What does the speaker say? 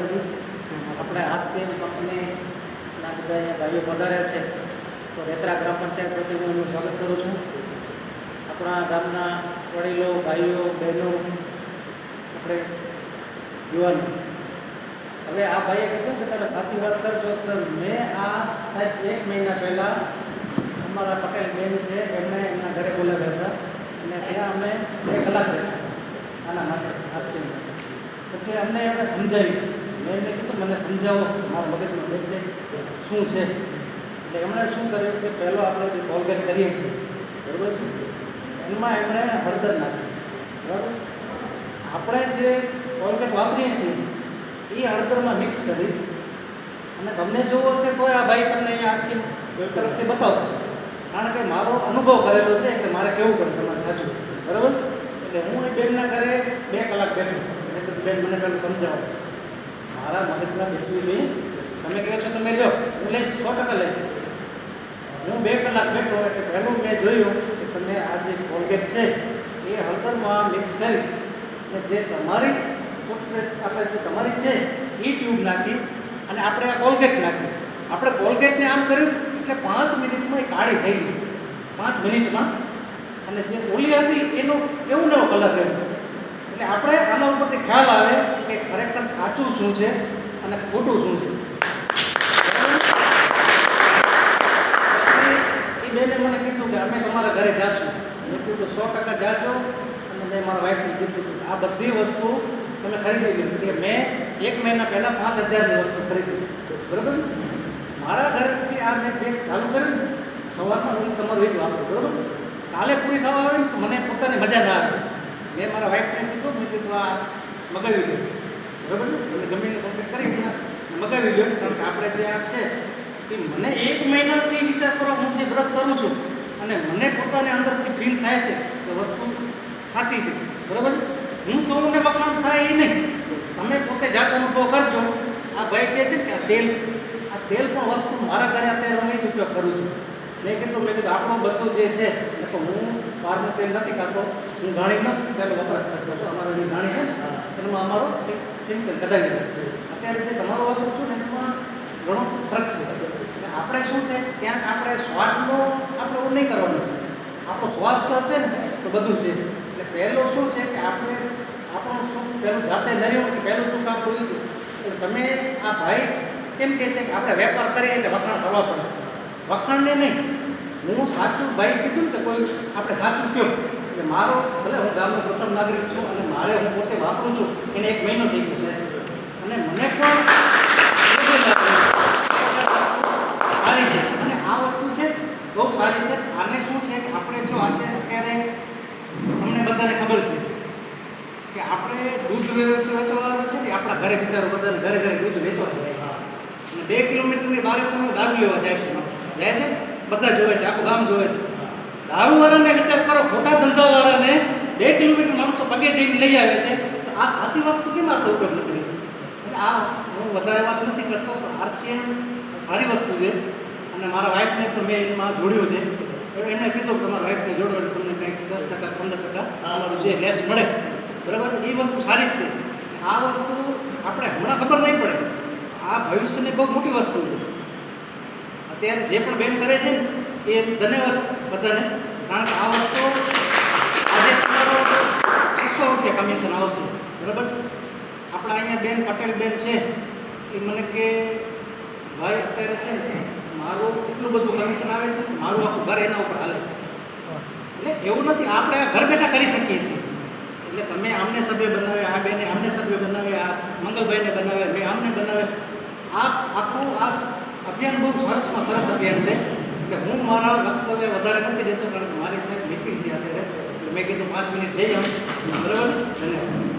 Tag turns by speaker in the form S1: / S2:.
S1: માતાજી આપણે આરસીએમ કંપનીના બધા ભાઈઓ પધાર્યા છે. તો રેતરા ગ્રામ પંચાયત વતી હું સ્વાગત કરું છું. આપણા ગામના વડીલો, ભાઈઓ, બહેનો, આપણે યુવાનો. હવે આ ભાઈએ કીધું કે તમે સાચી વાત કરજો તો મેં આ સાહેબ એક મહિના પહેલાં અમારા પટેલ બેન છે, એમને એમના ઘરે બોલાવ્યા હતા. અને ત્યાં અમે બે કલાક બેઠા. આના માટે આરસીએમ પછી અમને એમણે સમજાવ્યું. મેં એમને કીધું, મને સમજાવો મારા મગજમાં બેસે શું છે? એટલે એમણે શું કર્યું કે પહેલો આપણે જે કોલગેટ કરીએ છીએ, બરાબર છે? એમાં એમણે હળદર નાખી. બરાબર? આપણે જે કોલગેટ વાપરીએ છીએ, એ હળદરમાં મિક્સ કરી અને તમને જોવો હશે તો આ ભાઈ તમને અહીંયા આરસી તરફથી બતાવશે. કારણ કે મારો અનુભવ કરેલો છે, એટલે મારે કેવું પડે તમારે સાચું. બરાબર? એટલે હું એ બેનના ઘરે બે કલાક બેઠો. એટલે બેન, મને પહેલું સમજાવો. મારા મગજમાં બેસવું જોઈએ. તમે કહો છો તમે લો હું લઈશ, સો ટકા લઈશ. હું બે કલાક બેઠો એટલે પહેલું મેં જોયું કે તમે આ જે કોલગેટ છે, એ હળદરમાં મિક્સ કરી અને જે તમારી ટૂથપેસ્ટ આપણે જે તમારી છે, એ ટ્યુબ નાખી અને આપણે આ કોલગેટ નાખી. આપણે કોલગેટને આમ કર્યું એટલે પાંચ મિનિટમાં એ કાળી થઈ ગઈ. પાંચ મિનિટમાં. અને જે ઓલી હતી, એનો એવું નવો કલર રહ્યો એટલે આપણે આના ઉપરથી ખ્યાલ આવે કે ખરેખર સાચું શું છે અને ખોટું શું છે. એ બેને મને કીધું કે અમે તમારા ઘરે જાશું. મેં કીધું સો ટકા જાજો અને મેં મારા વાઈફને કીધું કે આ બધી વસ્તુ તમે ખરીદી લીધી એટલે મેં એક મહિના પહેલાં પાંચ હજારની વસ્તુ ખરીદી બરાબર મારા ઘરેથી આ મેં જે ચાલુ કર્યું સવારમાં હું તમારું એ જ વાપરું. બરાબર? કાલે પૂરી થવા આવે ને તો મને પોતાની મજા ના આવે. મેં મારા વાઈફને કીધું, મેં કીધું, આ મગાવી લો બરાબર છે? તમે ગમે એને કોન્ટેક્ટ કરી મગાવી લો કારણ કે આપણે જે આ છે એ મને એક મહિનાથી વિચાર કરો, હું જે બ્રશ કરું છું, અને મને પોતાને અંદરથી ફીલ થાય છે કે વસ્તુ સાચી છે. બરાબર હું કહું ને વખાણ થાય એ નહીં. તમે પોતે જાત અનુભવ કરજો. આ ભાઈ કહે છે કે આ તેલ આ તેલ પણ વસ્તુ મારા ઘરે અત્યારે હું ઉપયોગ કરું છું. મેં કીધું મેં કીધું આપણું બધું જે છે. તો હું બહારનું તેલ નથી ખાતો. હું ઘાણીનો પહેલો વપરાશ કરતો હતો. અમારો જે ઘાણી છે એમાં અમારો સિમ્પલ કઢાવી અત્યારે જે તમારો વાપરું છું ને એમાં ઘણો ફરક છે. આપણે શું છે? ક્યાંક આપણે સ્વાદનો આપણે એવું નહીં કરવાનું. આપણો સ્વાસ્થ્ય હશે ને તો બધું છે. એટલે પહેલું શું છે કે આપણે આપણું શું પહેલું જાતે નર્યું કે પહેલું શું કામ કર્યું છે? એટલે તમે આ ભાઈ કેમ કહે છે કે આપણે વેપાર કરીએ એટલે વખાણ કરવા પડે. વખાણને નહીં. હું સાચું ભાઈ કીધું ને કે કોઈ આપણે સાચું કહો. એટલે મારો, ભલે હું ગામનો પ્રથમ નાગરિક છું અને મારે હું પોતે વાપરું છું, એને એક મહિનો થઈ ગયો છે. અને મને પણ સારી છે. અને આ વસ્તુ છે, બહુ સારી છે. આને શું છે કે આપણે જો આજે અત્યારે તમને બધાને ખબર છે કે આપણે દૂધ વેચવા વેચવા છે ને, આપણા ઘરે બિચારો બધાને ઘરે ઘરે દૂધ વેચવા જાય છે. અને બે કિલોમીટરની બહાર તમે દારૂ લેવા જાય છે. જાય છે? બધા જોવે છે આખું ગામ જોવે છે. દારૂવાળાને વિચાર કરો ખોટા ધંધાવાળાને બે કિલોમીટર માણસો પગે જઈને લઈ આવે છે તો આ સાચી વસ્તુ કેમ આટલો ઉપયોગ નથી અને આ હું વધારે વાત નથી કરતો પણ આરસીએમ સારી વસ્તુ છે. અને મારા વાઈફને પણ મેં એમાં જોડ્યું છે. એમણે કીધું કે તમારા વાઈફને જોડો એટલે તમને કંઈક દસ ટકા પંદર ટકા અમારું જે લેસ મળે. બરાબર? એ વસ્તુ સારી જ છે. આ વસ્તુ આપણે હમણાં ખબર નહીં પડે. આ ભવિષ્યની બહુ મોટી વસ્તુ છે. અત્યારે જે પણ બેન કરે છે એ ધન્યવાદ બધાને. કારણ કે આ વસ્તુ આજે તમારો છસો રૂપિયા કમિશન આવશે. બરાબર? આપણા અહીંયા બેન પટેલ બેન છે. એ મને કે, ભાઈ, અત્યારે છે મારું એટલું બધું કમિશન આવે છે, મારું આખું ઘર એના ઉપર હાલે છે. એટલે એવું નથી, આપણે ઘર બેઠા કરી શકીએ છીએ. એટલે તમે આમને સભ્ય બનાવે, આ બેને આમને સભ્ય બનાવે, આ મંગલભાઈને બનાવે, મેં આમને બનાવે. આ આખું આ અભિયાન બહુ સરસમાં સરસ અભિયાન છે કે હું મારા વક્તવ્ય વધારે નથી દેતો, કારણ કે મારી સાહેબ મીટિંગ છે અત્યારે મેં કીધું પાંચ મિનિટ જઈ આવું બરાબર? ધન્યવાદ